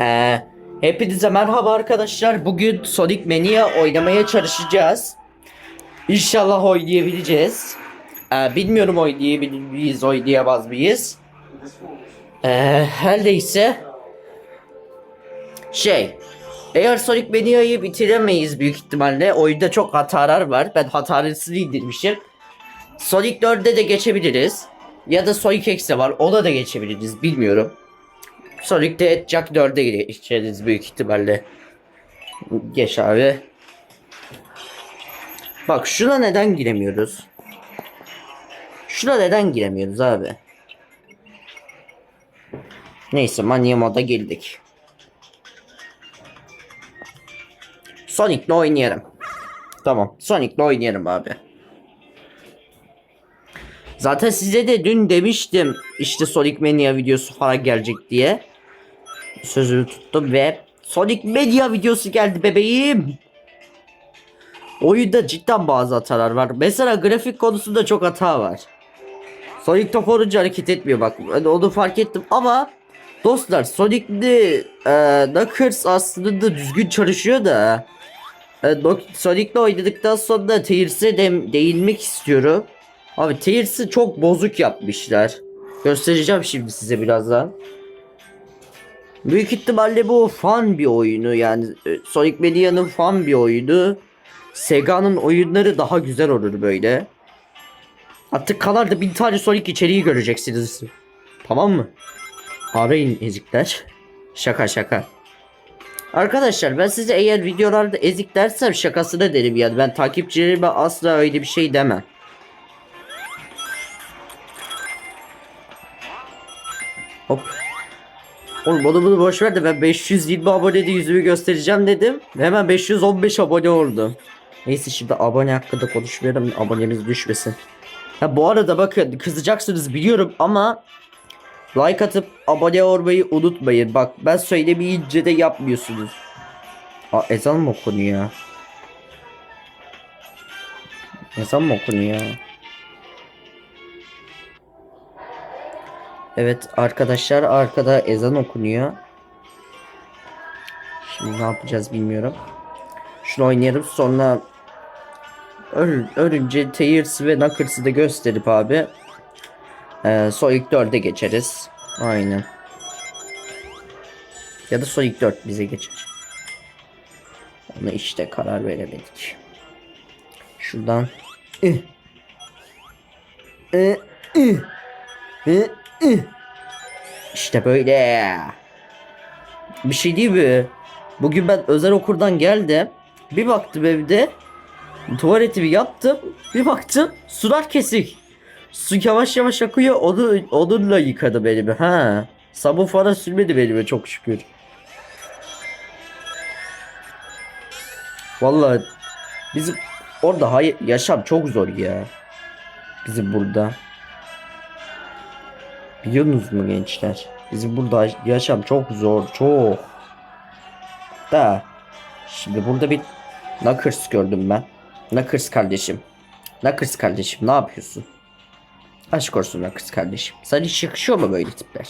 Ee, hepinize merhaba arkadaşlar. Bugün Sonic Mania oynamaya çalışacağız. İnşallah oynayabileceğiz. Ee, bilmiyorum oynayabilir miyiz, oynayamaz mıyız? Ee, her neyse. Şey, eğer Sonic Mania'yı bitiremeyiz büyük ihtimalle. Oyunda çok hatalar var. Ben hatarlısını indirmişim. Sonic 4'e de geçebiliriz. Ya da Sonic X'e var. Ona da geçebiliriz. Bilmiyorum. Sonic'te Jack 4'e geçeriz büyük ihtimalle. Geç abi. Bak şuna neden giremiyoruz? Şuna neden giremiyoruz abi? Neyse Mania moda girdik. Sonic'le oynayalım. Tamam Sonic'le oynayalım abi. Zaten size de dün demiştim işte Sonic Mania videosu falan gelecek diye. Sözümü tuttum ve Sonic Mania videosu geldi bebeğim. Oyunda cidden bazı hatalar var. Mesela grafik konusunda çok hata var. Sonic top olunca hareket etmiyor bak. Ben onu fark ettim ama dostlar Sonic'li e, Knuckles aslında düzgün çalışıyor da e, Sonic'le oynadıktan sonra Tears'e de değinmek istiyorum. Abi Tears'ı çok bozuk yapmışlar. Göstereceğim şimdi size birazdan. Büyük ihtimalle bu fan bir oyunu yani e, Sonic Mania'nın fan bir oyunu. Sega'nın oyunları daha güzel olur böyle. Artık kanalda bin tane Sonic içeriği göreceksiniz. Tamam mı? Arayın ezikler. Şaka şaka. Arkadaşlar ben size eğer videolarda ezik dersem şakasını derim yani. Ben takipçilerime asla öyle bir şey demem. Hop. Oğlum onu bunu boş ver de ben 520 abonede yüzümü göstereceğim dedim. Hemen 515 abone oldum. Neyse şimdi abone hakkında konuşmayalım abonemiz düşmesin. Ha bu arada bakın kızacaksınız biliyorum ama like atıp abone olmayı unutmayın. Bak ben söylemeyince de yapmıyorsunuz. Aa ezan mı okunuyor? Ezan mı okunuyor? Evet arkadaşlar arkada ezan okunuyor. Şimdi ne yapacağız bilmiyorum. Şunu oynayalım sonra öl, ölünce Tears ve Knuckles'ı da gösterip abi ee, Sonic 4'e geçeriz. Aynen. Ya da Sonic 4 bize geçer. Ona işte karar veremedik. Şuradan Ih. Ih, ih. Ih. İşte böyle. Bir şey değil mi? Bugün ben özel okurdan geldim. Bir baktım evde. Tuvaletimi yaptım. Bir baktım sular kesik. Su yavaş yavaş akıyor. Onu, onunla yıkadım elimi. Ha. Sabun falan sürmedi elime çok şükür. Vallahi bizim orada hay yaşam çok zor ya. Bizim burada. Biliyorsunuz mu gençler? Bizim burada yaşam çok zor, çok. Da. Şimdi burada bir Knuckles gördüm ben. Knuckles kardeşim. Knuckles kardeşim ne yapıyorsun? Aşk olsun Knuckles kardeşim. Sana hiç yakışıyor mu böyle tipler?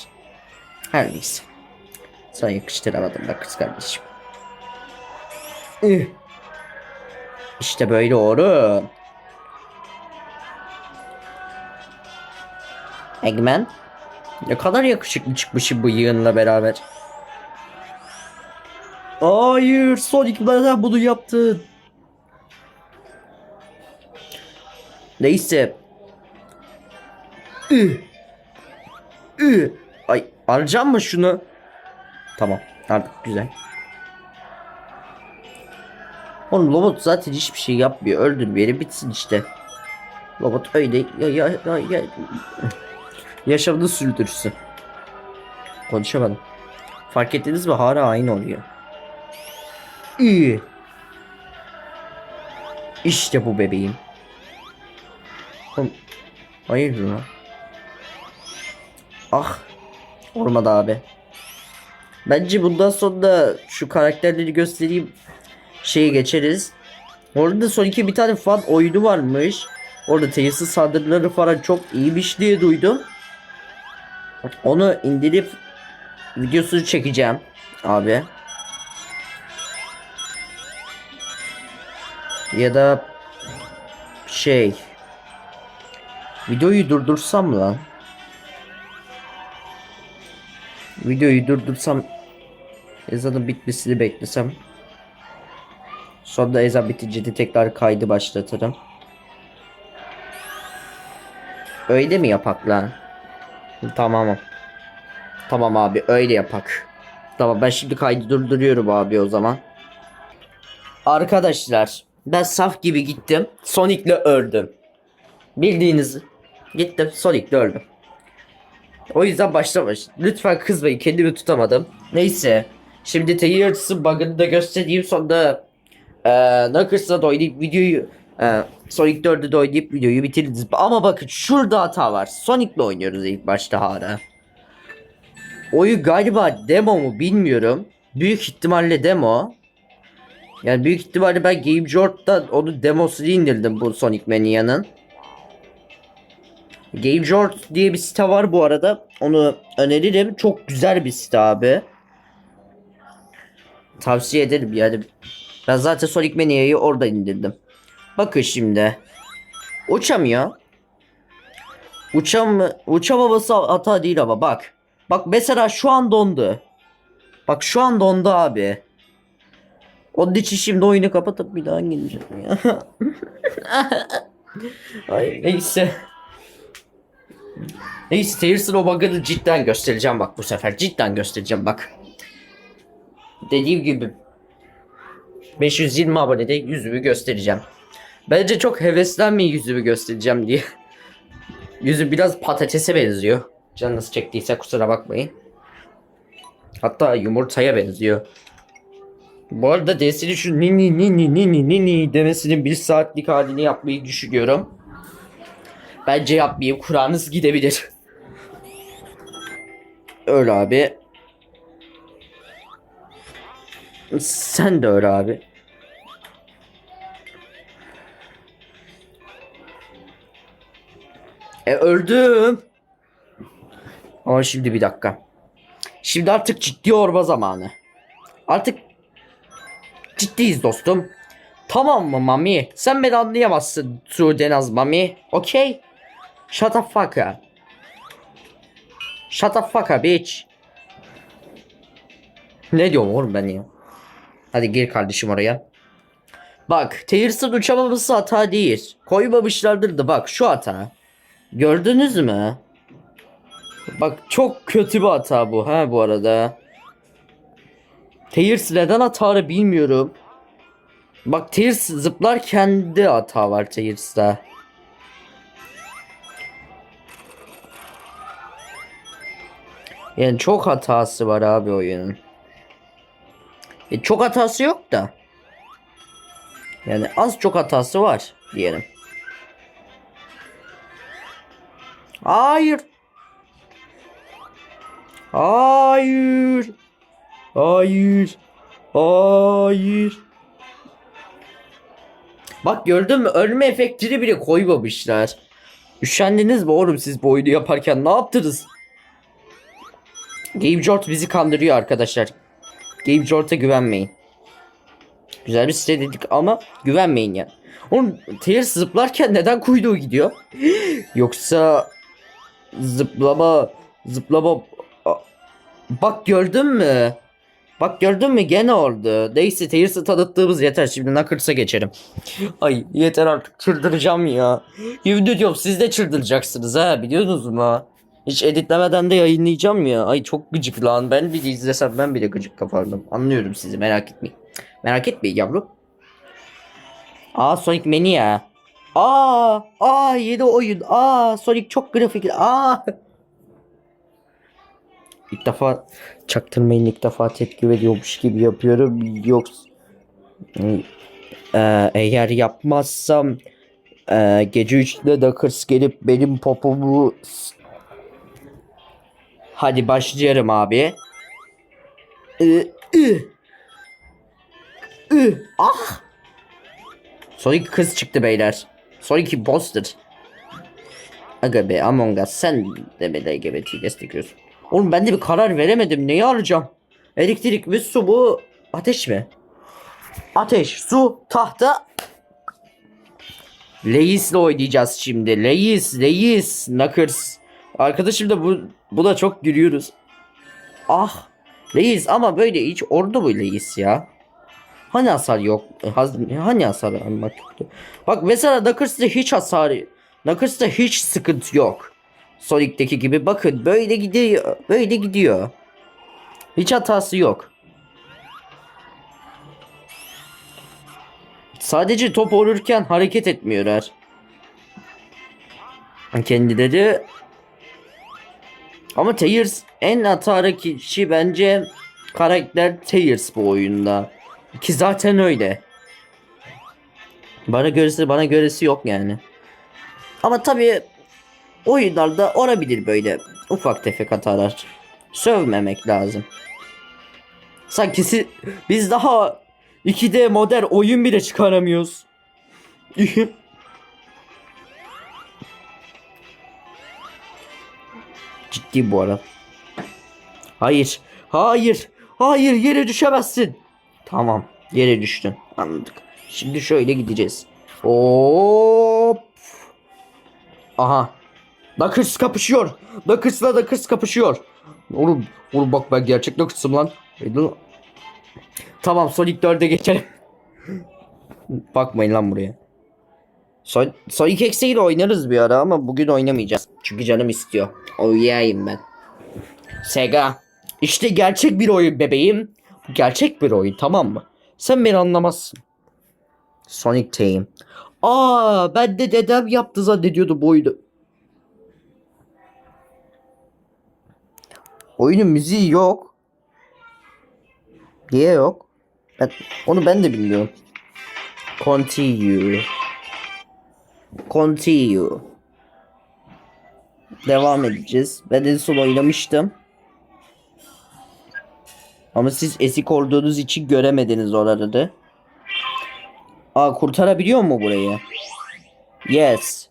Her neyse. Sana yakıştıramadım Knuckles kardeşim. İşte böyle oğlum. Eggman. Ne kadar yakışıklı çıkmışım bu yığınla beraber. Hayır Sonic neden bunu yaptın? Neyse. Üh. Üh. Ay alacağım mı şunu? Tamam artık güzel. Oğlum robot zaten hiçbir şey yapmıyor. Öldür beni bitsin işte. Robot öyle ya ya ya, ya. Yaşamını sürdürsün. Konuşamadım. Fark ettiniz mi? Hala aynı oluyor. İyi. İşte bu bebeğim. Hayır lan. Ah. Olmadı abi. Bence bundan sonra şu karakterleri göstereyim. Şeye geçeriz. Orada son bir tane fan oyunu varmış. Orada tesis saldırıları falan çok iyiymiş diye duydum. Onu indirip videosunu çekeceğim. Abi. Ya da şey videoyu durdursam lan? Videoyu durdursam ezanın bitmesini beklesem. Sonra ezan bitince de tekrar kaydı başlatırım. Öyle mi yapak lan? Tamam. Tamam abi öyle yapak. Tamam ben şimdi kaydı durduruyorum abi o zaman. Arkadaşlar ben saf gibi gittim. Sonic'le öldüm. Bildiğiniz gittim Sonic'le öldüm. O yüzden başlamış. Lütfen kızmayın kendimi tutamadım. Neyse. Şimdi Tears'ın bug'ını da göstereyim sonra eee Knuckles'la da oynayıp videoyu eee Sonic 4'ü de oynayıp videoyu bitiririz. Ama bakın şurada hata var. Sonic'le oynuyoruz ilk başta hala. Oyu galiba demo mu bilmiyorum. Büyük ihtimalle demo. Yani büyük ihtimalle ben Game Jolt''da onun demosunu indirdim bu Sonic Mania'nın. Game Jolt diye bir site var bu arada. Onu öneririm. Çok güzel bir site abi. Tavsiye ederim yani. Ben zaten Sonic Mania'yı orada indirdim. Bakın şimdi. Uçamıyor. Uçam uçamaması hata değil ama bak. Bak mesela şu an dondu. Bak şu an dondu abi. Onun için şimdi oyunu kapatıp bir daha gireceğim ya. Ay neyse. Neyse Taylor'ın o bug'ını cidden göstereceğim bak bu sefer. Cidden göstereceğim bak. Dediğim gibi 520 abonede yüzümü göstereceğim. Bence çok heveslenmeyin yüzümü göstereceğim diye. Yüzü biraz patatese benziyor. Canınız çektiyse kusura bakmayın. Hatta yumurtaya benziyor. Bu arada Desini şu nini nini nini nini demesinin bir saatlik halini yapmayı düşünüyorum. Bence yapmayayım. Kur'an'ınız gidebilir. Öyle abi. Sen de öyle abi. E öldüm. Ama şimdi bir dakika. Şimdi artık ciddi orba zamanı. Artık ciddiyiz dostum. Tamam mı Mami? Sen beni anlayamazsın Sudenaz Mami. Okey? Shut the fuck. Shut the fuck bitch. Ne diyorum oğlum ben ya? Hadi gir kardeşim oraya. Bak Tears'ın uçamaması hata değil. Koymamışlardır da bak şu hata. Gördünüz mü? Bak çok kötü bir hata bu ha bu arada. Tears neden hatarı bilmiyorum. Bak Tears zıplarken de hata var Tears'ta. Yani çok hatası var abi oyunun. E, çok hatası yok da. Yani az çok hatası var diyelim. Hayır. Hayır. Hayır. Hayır. Bak gördün mü ölme efektini bile koymamışlar. Üşendiniz mi oğlum siz bu oyunu yaparken ne yaptınız? Game Jolt bizi kandırıyor arkadaşlar. Game Jolt'a güvenmeyin. Güzel bir site dedik ama güvenmeyin ya. Oğlum Tears zıplarken neden kuyruğu gidiyor? Yoksa zıplama zıplama bak gördün mü? Bak gördün mü gene oldu. Neyse Tears'ı tanıttığımız yeter. Şimdi Knuckles'a geçelim. Ay yeter artık çıldıracağım ya. Yemin ediyorum siz de çıldıracaksınız ha biliyorsunuz mu? Hiç editlemeden de yayınlayacağım ya. Ay çok gıcık lan. Ben bile izlesem ben bile gıcık kapardım. Anlıyorum sizi merak etmeyin. Merak etmeyin yavrum. Aa Sonic Mania. Aa, aa yeni oyun. Aa Sonic çok grafik. Aa. İlk defa çaktırmayın ilk defa tepki veriyormuş gibi yapıyorum. Yoksa Ee, eğer yapmazsam ee, gece 3'te Knuckles gelip benim popomu Hadi başlayalım abi. Ee, ı. Ü. Ah. Sonic kız çıktı beyler. Sonic imposter. Aga be Among Us sen de mi LGBT'yi destekliyorsun? Oğlum ben de bir karar veremedim. Neyi alacağım? Elektrik mi su bu ateş mi? Ateş, su, tahta. Leis'le oynayacağız şimdi. Leis, Leis, Knuckles. Arkadaşım da bu, bu da çok gülüyoruz. Ah. Leis ama böyle hiç ordu bu Leis ya. Hani hasar yok? Haz- Hani hasar almak yoktu? Bak mesela Knuckles'ta hiç hasar Knuckles'ta hiç sıkıntı yok. Sonic'teki gibi bakın böyle gidiyor. Böyle gidiyor. Hiç hatası yok. Sadece top vururken hareket etmiyorlar. Kendileri ama Tears en hatalı kişi bence karakter Tears bu oyunda. Ki zaten öyle. Bana göresi bana göresi yok yani. Ama tabii oyunlarda olabilir böyle ufak tefek hatalar. Sövmemek lazım. Sanki si- biz daha 2D modern oyun bile çıkaramıyoruz. Ciddi bu arada. Hayır. Hayır. Hayır yere düşemezsin. Tamam. Yere düştün. Anladık. Şimdi şöyle gideceğiz. Hop. Aha. Knuckles kapışıyor. Knuckles'la Knuckles kapışıyor. Oğlum, oğlum bak ben gerçek Knuckles'ım lan. Tamam Sonic 4'e geçelim. Bakmayın lan buraya. Son Sonic X ile oynarız bir ara ama bugün oynamayacağız. Çünkü canım istiyor. Oynayayım ben. Sega. İşte gerçek bir oyun bebeğim. Gerçek bir oyun tamam mı? Sen beni anlamazsın. Sonic Team. Aa ben de dedem yaptı zannediyordu bu oyunu. Oyunun müziği yok. Niye yok? Ben, onu ben de bilmiyorum. Continue. Continue. Devam edeceğiz. Ben en son oynamıştım. Ama siz esik olduğunuz için göremediniz oraları. Aa kurtarabiliyor mu burayı? Yes.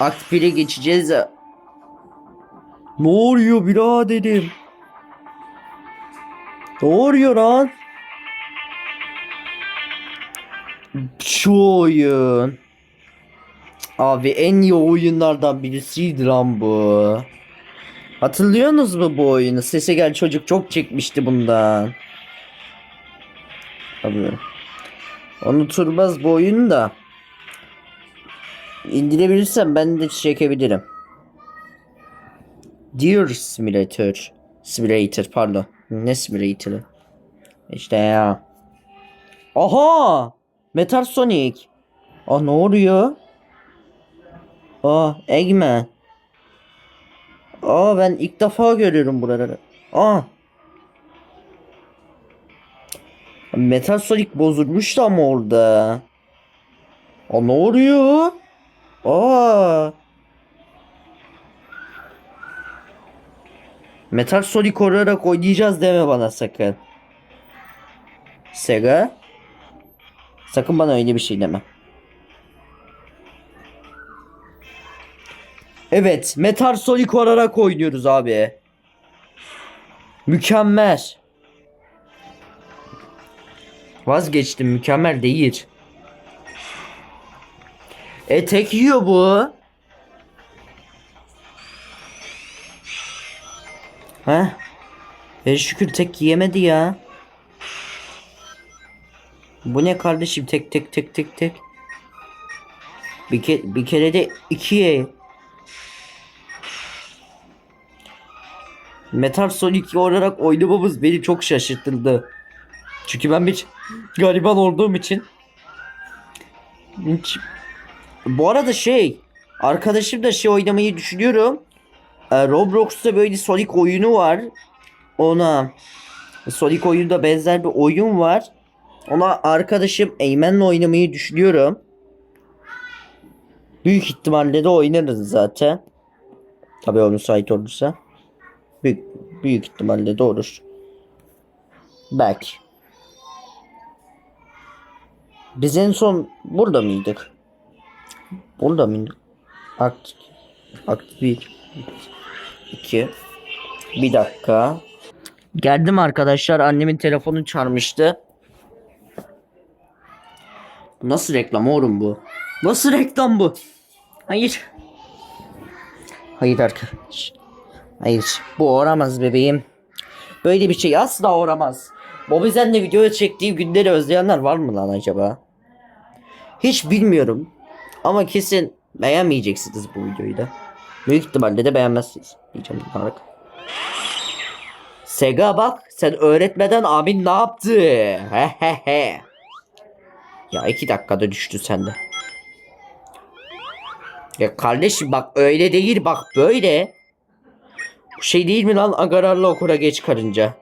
Akt 1'e geçeceğiz. Ne oluyor biraderim? Ne oluyor lan? Şu oyun. Abi en iyi oyunlardan birisiydi lan bu. Hatırlıyorsunuz mu bu oyunu? Sese gel çocuk çok çekmişti bundan. Abi. Unutulmaz bu oyun da. İndirebilirsem ben de çekebilirim. Deer Simulator. Simulator pardon. Ne simulator'ı? İşte ya. Aha! Metal Sonic. Aa ne oluyor? Aa Eggman. Aa ben ilk defa görüyorum buraları. Aa. Metal Sonic bozulmuştu ama orada. Aa ne oluyor? Aa. Metal Sonic olarak oynayacağız deme bana sakın. Sega. Sakın bana öyle bir şey deme. Evet, Metal Sonic olarak oynuyoruz abi. Mükemmel. Vazgeçtim, mükemmel değil. E tek yiyor bu. Heh. E şükür tek yiyemedi ya. Bu ne kardeşim tek tek tek tek tek. Bir, ke bir kere de ikiye. Metal Sonic olarak oynamamız beni çok şaşırttırdı. Çünkü ben bir gariban olduğum için. Hiç... Bu arada şey arkadaşım da şey oynamayı düşünüyorum. Ee, Roblox'ta böyle Sonic oyunu var. Ona Sonic oyunda benzer bir oyun var. Ona arkadaşım Eymen'le oynamayı düşünüyorum. Büyük ihtimalle de oynarız zaten. Tabii o müsait olursa. Büyük, büyük ihtimalle olur. Belki. Biz en son burada mıydık? Burada mıydık? Akt, akt 1 2 Bir dakika. Geldim arkadaşlar. Annemin telefonu çarmıştı. Nasıl reklam oğlum bu? Nasıl reklam bu? Hayır. Hayır arkadaş. Hayır. Bu oramaz bebeğim. Böyle bir şey asla oramaz. Bobizen'le video çektiği günleri özleyenler var mı lan acaba? Hiç bilmiyorum. Ama kesin beğenmeyeceksiniz bu videoyu da. Büyük ihtimalle de beğenmezsiniz. Diyeceğim olarak. Sega bak sen öğretmeden abin ne yaptı? He he he. Ya iki dakikada düştü sende. Ya kardeşim bak öyle değil bak böyle. Bu şey değil mi lan agararla okura geç karınca.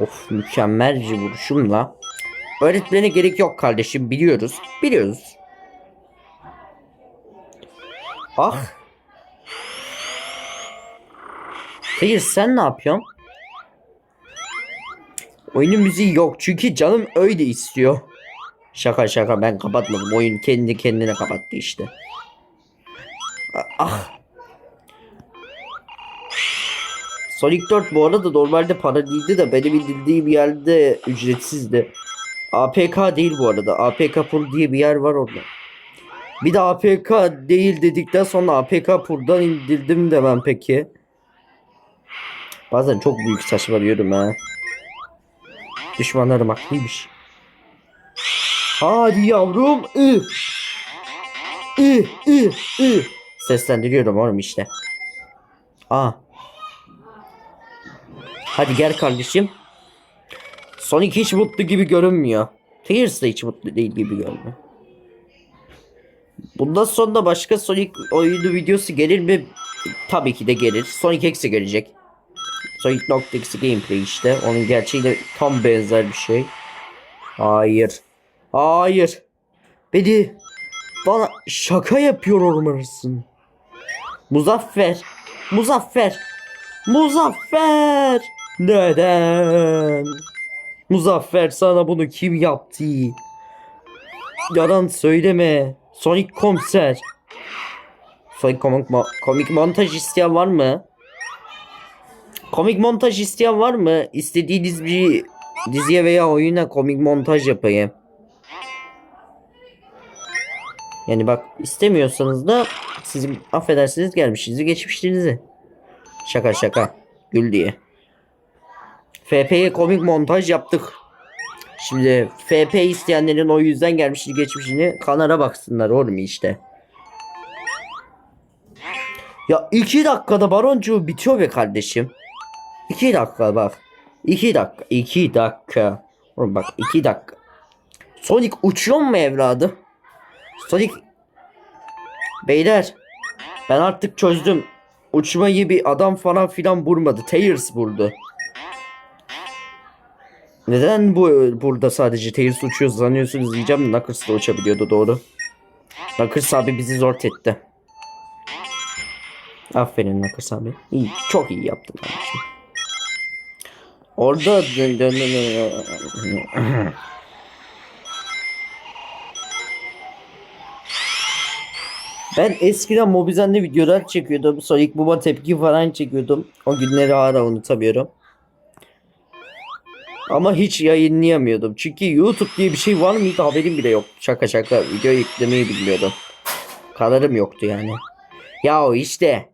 Of mükemmel bir vuruşumla. Öğretmene gerek yok kardeşim biliyoruz. Biliyoruz. Ah. Hayır sen ne yapıyorsun? Oyunun müziği yok çünkü canım öyle istiyor. Şaka şaka ben kapatmadım. Oyun kendi kendine kapattı işte. Ah. Sonic 4 bu arada normalde para değildi de benim indirdiğim yerde ücretsizdi. APK değil bu arada. APK Pur diye bir yer var orada. Bir de APK değil dedikten sonra APK Pur'dan indirdim demem peki. Bazen çok büyük saçmalıyorum ha. Düşmanlarım haklıymış. Hadi yavrum. I. I, I, I. Seslendiriyorum oğlum işte. Aa. Hadi gel kardeşim. Sonic hiç mutlu gibi görünmüyor. Tears da hiç mutlu değil gibi görünüyor. Bundan sonra başka Sonic oyunu videosu gelir mi? Tabii ki de gelir. Sonic X'e gelecek. Sonic Noctis'i gameplay işte. Onun gerçeğiyle tam benzer bir şey. Hayır. Hayır. Beni bana şaka yapıyor olmalısın. Muzaffer. Muzaffer. Muzaffer. Neden? Muzaffer sana bunu kim yaptı? Yalan söyleme. Sonic komiser. Sonic komik, mo- komik montaj isteyen var mı? Komik montaj isteyen var mı? İstediğiniz bir diziye veya oyuna komik montaj yapayım. Yani bak istemiyorsanız da sizin affedersiniz gelmişinizi geçmişinizi. Şaka şaka. Gül diye. FP'ye komik montaj yaptık. Şimdi FP isteyenlerin o yüzden gelmişini geçmişini kanara baksınlar oğlum işte. Ya iki dakikada baroncuğu bitiyor be kardeşim. İki dakika bak. İki dakika. iki dakika. Oğlum bak iki dakika. Sonic uçuyor mu evladı? Sonic. Beyler. Ben artık çözdüm. Uçmayı bir adam falan filan vurmadı. Tails vurdu. Neden bu burada sadece Tails uçuyor sanıyorsunuz diyeceğim. Knuckles da uçabiliyordu doğru. Knuckles abi bizi zor etti. Aferin Knuckles abi. İyi, çok iyi yaptın kardeşim. Orada dön dön dön Ben eskiden Mobizen'de videolar çekiyordum. Sonic Boom'a tepki falan çekiyordum. O günleri hala unutamıyorum. Ama hiç yayınlayamıyordum. Çünkü YouTube diye bir şey var mıydı haberim bile yok. Şaka şaka video yüklemeyi bilmiyordum. Kanalım yoktu yani. Ya o işte.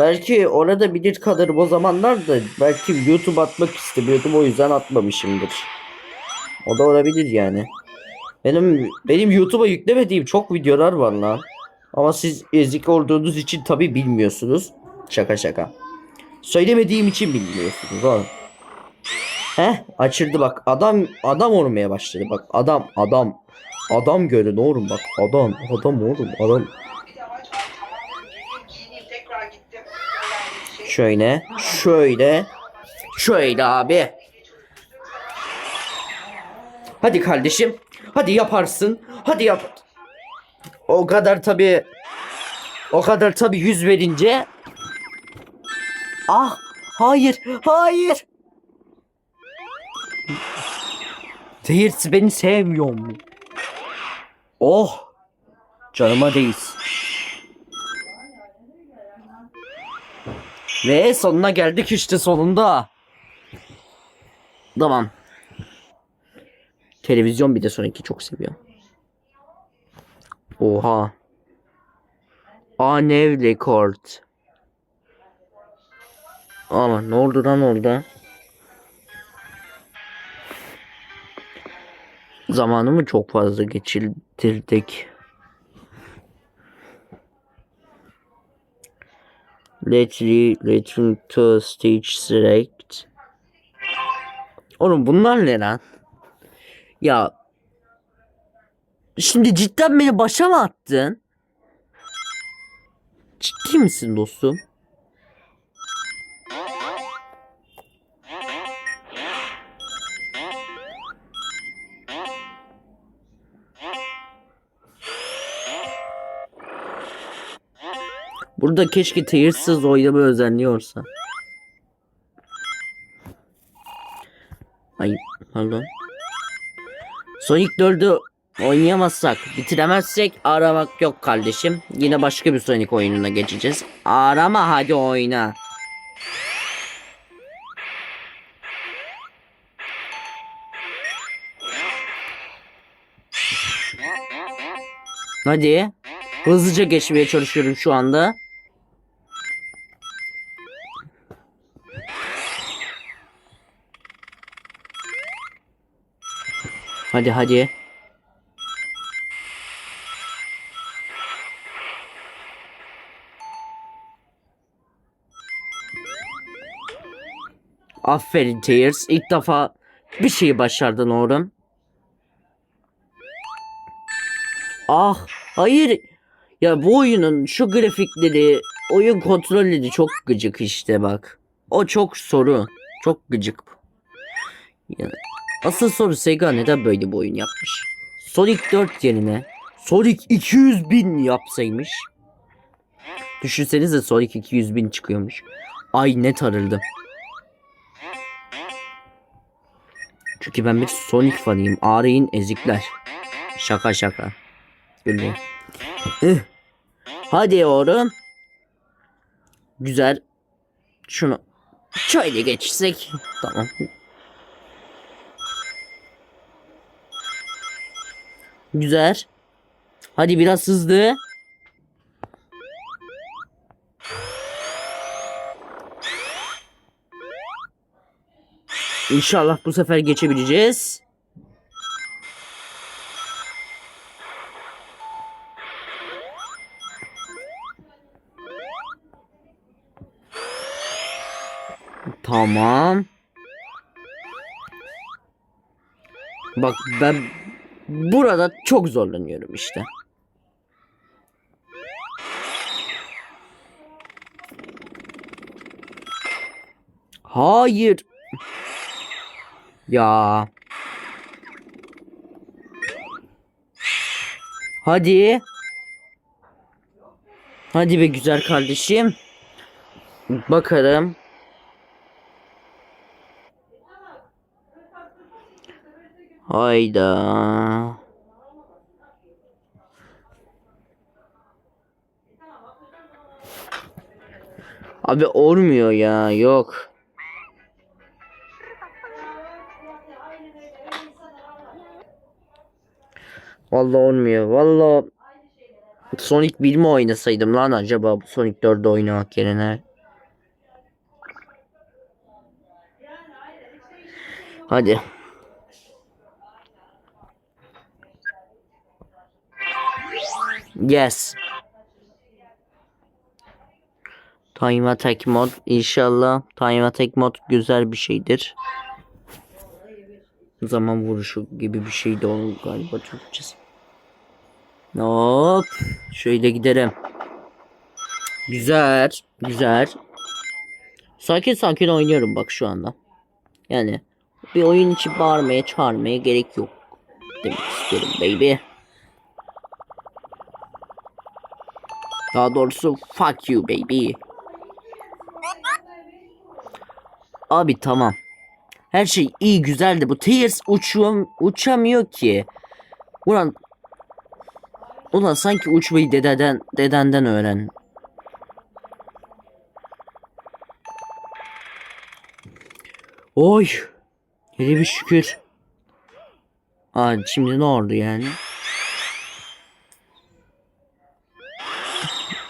Belki orada bilir kalırım o zamanlar da belki YouTube atmak istemiyordum o yüzden atmamışımdır. O da olabilir yani. Benim benim YouTube'a yüklemediğim çok videolar var lan. Ama siz ezik olduğunuz için tabi bilmiyorsunuz. Şaka şaka. Söylemediğim için bilmiyorsunuz oğlum. Heh açıldı bak adam adam olmaya başladı bak adam adam adam görün oğlum bak adam adam oğlum adam şöyle şöyle şöyle abi hadi kardeşim hadi yaparsın hadi yap o kadar tabi o kadar tabi yüz verince ah hayır hayır Tears beni sevmiyor mu? Oh! Canıma değsin. Ve sonuna geldik işte sonunda. Tamam. Televizyon bir de sonraki çok seviyorum. Oha. Anev Record. Ama ne oldu lan orada? Zamanımı çok fazla geçirdik. Let's re return to stage select. Oğlum bunlar ne lan? Ya Şimdi cidden beni başa mı attın? Ciddi misin dostum? Burada keşke teyirsız oynama özelliği olsa. Ay pardon. Sonic 4'ü oynayamazsak, bitiremezsek aramak yok kardeşim. Yine başka bir Sonic oyununa geçeceğiz. Arama hadi oyna. Hadi. Hızlıca geçmeye çalışıyorum şu anda. Hadi hadi. Aferin Tears. İlk defa bir şeyi başardın oğlum. Ah hayır. Ya bu oyunun şu grafikleri, oyun kontrolleri çok gıcık işte bak. O çok soru. Çok gıcık. Ya, asıl soru Sega neden böyle bir oyun yapmış? Sonic 4 yerine Sonic 200 bin yapsaymış. Düşünsenize Sonic 200 bin çıkıyormuş. Ay ne tarıldım. Çünkü ben bir Sonic fanıyım. Arayın ezikler. Şaka şaka. Gülmeyin. Hadi oğlum. Güzel. Şunu şöyle geçsek. Tamam. Güzel. Hadi biraz hızlı. İnşallah bu sefer geçebileceğiz. Tamam. Bak ben burada çok zorlanıyorum işte. Hayır. Ya. Hadi. Hadi be güzel kardeşim. Bakarım. Hayda. Abi olmuyor ya yok. Vallahi olmuyor. Vallahi Sonic 1 mi oynasaydım lan acaba Sonic 4'ü oynamak yerine? Hadi. Yes. Time Attack mod inşallah Time Attack mod güzel bir şeydir. Zaman vuruşu gibi bir şey de onun galiba Türkçesi. Hop. Şöyle gidelim. Güzel. Güzel. Sakin sakin oynuyorum bak şu anda. Yani bir oyun için bağırmaya çağırmaya gerek yok. Demek istiyorum baby. Daha doğrusu fuck you baby. Abi tamam. Her şey iyi güzel de bu Tears uçuyor, uçamıyor ki. Ulan Ulan sanki uçmayı dededen dedenden öğren. Oy. Hele bir şükür. Aa, şimdi ne oldu yani?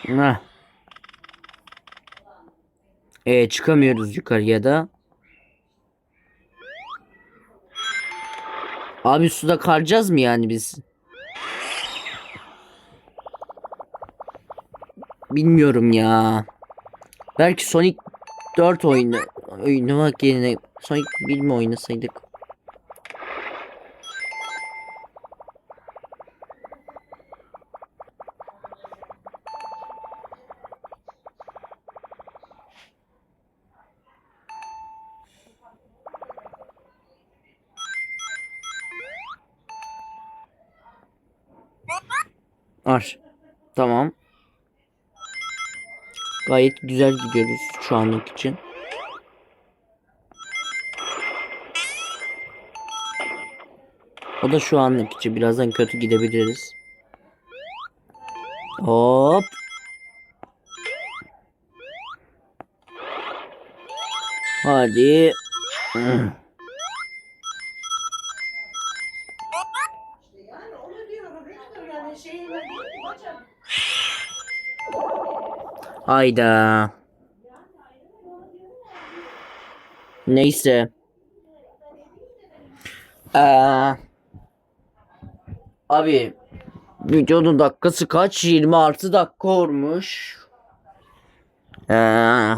Heh. E çıkamıyoruz yukarıya da. Abi suda kalacağız mı yani biz? Bilmiyorum ya. Belki Sonic 4 oyunu oynamak yerine Sonic 1 mi oynasaydık? Var. Tamam. Gayet güzel gidiyoruz şu anlık için. O da şu anlık için. Birazdan kötü gidebiliriz. Hop. Hadi. Hayda. Neyse. Ee, abi videonun dakikası kaç? 26 dakika olmuş. Ee,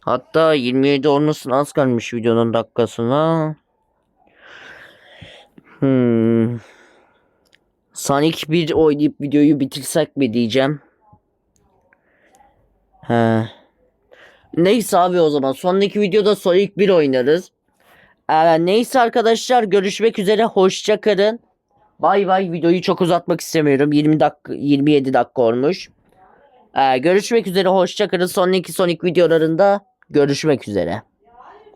hatta 27 olmasına az kalmış videonun dakikasına. Hmm. Sonic 1 oynayıp videoyu bitirsek mi diyeceğim. He. Neyse abi o zaman sonraki videoda Sonic 1 oynarız. Ee, neyse arkadaşlar görüşmek üzere hoşça kalın. Bay bay videoyu çok uzatmak istemiyorum. 20 dakika 27 dakika olmuş. Ee, görüşmek üzere hoşça kalın. Sonraki Sonic videolarında görüşmek üzere.